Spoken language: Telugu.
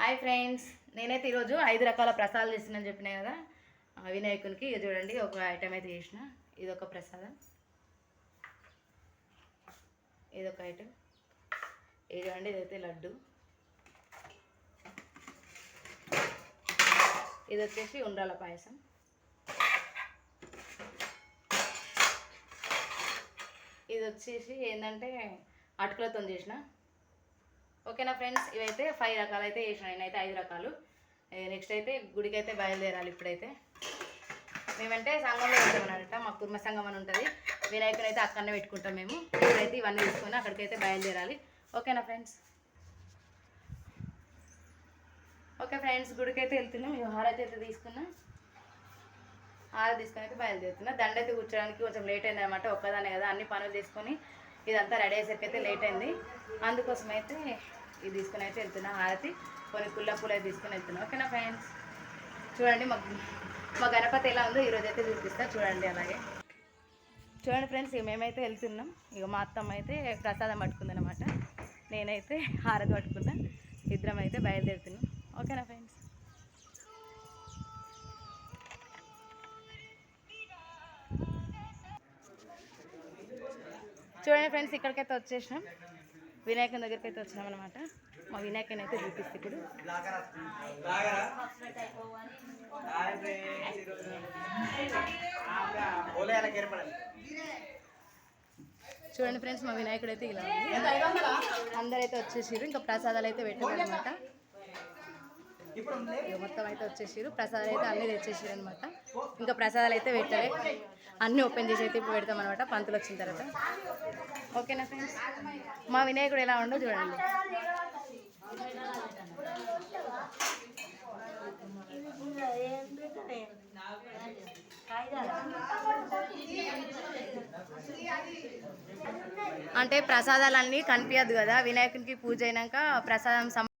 హాయ్ ఫ్రెండ్స్ నేనైతే ఈరోజు ఐదు రకాల ప్రసాదాలు చేస్తున్నాను చెప్పిన కదా? వినాయకునికి ఇది చూడండి ఒక ఐటమ్ అయితే చేసిన. ఇది ఒక ప్రసాదం. ఇది ఒక ఐటమ్ ఇది చూడండి ఇదైతే లడ్డు. ఇది వచ్చేసి ఉండ్రాల పాయసం. ఇది వచ్చేసి ఏంటంటే అటుకులతో చేసిన. ఓకేనా ఫ్రెండ్స్? ఇవైతే ఫైవ్ రకాలు అయితే వేసిన నేనైతే ఐదు రకాలు. నెక్స్ట్ అయితే గుడికి అయితే బయలుదేరాలి ఇప్పుడైతే. మేమంటే సంఘంలో ఉంటామన్నమాట మా కుర్మ సంఘం అని ఉంటుంది. వినాయకుడు అయితే అక్కడనే పెట్టుకుంటాం మేము. ఇప్పుడైతే ఇవన్నీ తీసుకొని అక్కడికైతే బయలుదేరాలి. ఓకేనా ఫ్రెండ్స్? ఓకే ఫ్రెండ్స్ గుడికి అయితే వెళ్తున్నాం. ఇవి హారతి అయితే తీసుకున్నా. హార తీసుకొని అయితే బయలుదేరుతున్నా. దండ అయితే కూర్చోడానికి కొంచెం లేట్ అయింది అనమాట ఒక్కదానే కదా అన్ని పనులు తీసుకొని ఇదంతా రెడీ అయ్యేసరికి అయితే లేట్ అయింది. అందుకోసం అయితే ఇది తీసుకుని అయితే వెళ్తున్నా హారతి. కొన్ని కుల్ల పూలు అయితే తీసుకుని వెళ్తున్నా. ఓకేనా ఫ్రెండ్స్? చూడండి మా మా గణపతి ఎలా ఉందో ఈరోజు అయితే చూపిస్తా. చూడండి అలాగే. చూడండి ఫ్రెండ్స్ ఇక మేమైతే వెళ్తున్నాం. ఇక మా అత్తమ్మ అయితే ప్రసాదం పట్టుకుందనమాట నేనైతే హారతి పట్టుకున్నా. ఇద్దరం అయితే బయలుదేరుతున్నాం. ఓకేనా ఫ్రెండ్స్? చూడండి ఫ్రెండ్స్ ఇక్కడికైతే వచ్చేసినాం. వినాయకుని దగ్గరికి అయితే వచ్చినాం అనమాట మా వినాయకుని అయితే చూపిస్తే ఇప్పుడు. చూడండి ఫ్రెండ్స్ మా వినాయకుడు అయితే ఇలా ఉంది. అందరైతే వచ్చేసారు ఇంకా ప్రసాదాలు అయితే పెట్టారు అనమాట మొత్తం అయితే వచ్చేసారు ప్రసాదాలు అయితే అన్నీ తెచ్చేసారు అనమాట ఇంకా ప్రసాదాలు అయితే పెట్టాలి అన్నీ ఓపెన్ చేసి అయితే ఇప్పుడు పెడతాం అనమాట పంతులు వచ్చిన తర్వాత. ఓకేనా ఫ్రెండ్స్? మా వినాయకుడు ఎలా ఉండో చూడండి. అంటే ప్రసాదాలన్నీ కనిపించదు కదా. వినాయకునికి పూజ అయినాక ప్రసాదం